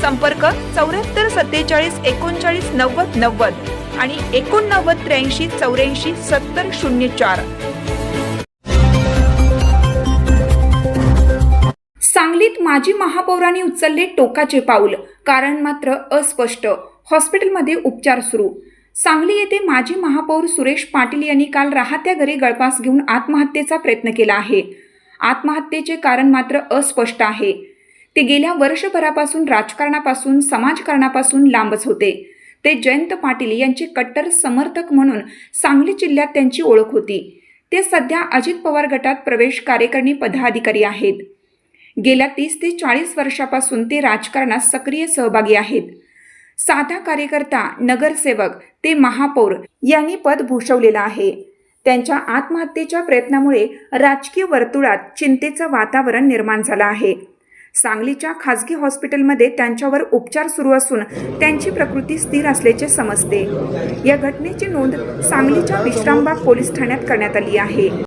संपर्क चौऱ्याहत्तर सत्तेचाळीस एकोणचाळीस नव्वद नव्वद आणि एकोणनव्वद त्र्याऐंशी चौऱ्याऐंशी सत्तर शून्य चार. सांगलीत माजी महापौरांनी उचलले टोकाचे पाऊल कारण मात्र अस्पष्ट. हॉस्पिटलमध्ये उपचार सुरू. सांगली येथे माजी महापौर सुरेश पाटील यांनी काल राहत्या घरी गळपास घेऊन आत्महत्येचा प्रयत्न केला आहे. आत्महत्येचे कारण मात्र अस्पष्ट आहे. ते गेल्या वर्षभरापासून राजकारणापासून समाजकारणापासून लांबच होते. ते जयंत पाटील यांचे कट्टर समर्थक म्हणून सांगली जिल्ह्यात त्यांची ओळख होती. ते सध्या अजित पवार गटात प्रवेश कार्यकारिणी पदाधिकारी आहेत. गेल्या तीस ते चाळीस वर्षापासून ते राजकारणात सक्रिय सहभागी आहेत. साधा कार्यकर्ता नगरसेवक ते महापौर यांनी पद भूषवलेलं आहे. त्यांच्या आत्महत्येच्या प्रयत्नामुळे राजकीय वर्तुळात चिंतेचं वातावरण निर्माण झालं आहे. सांगलीच्या खासगी हॉस्पिटलमध्ये त्यांच्यावर उपचार सुरू असून त्यांची प्रकृती स्थिर असल्याचे समजते. या घटनेची नोंद सांगलीच्या विश्रामबाग पोलीस ठाण्यात करण्यात आली आहे.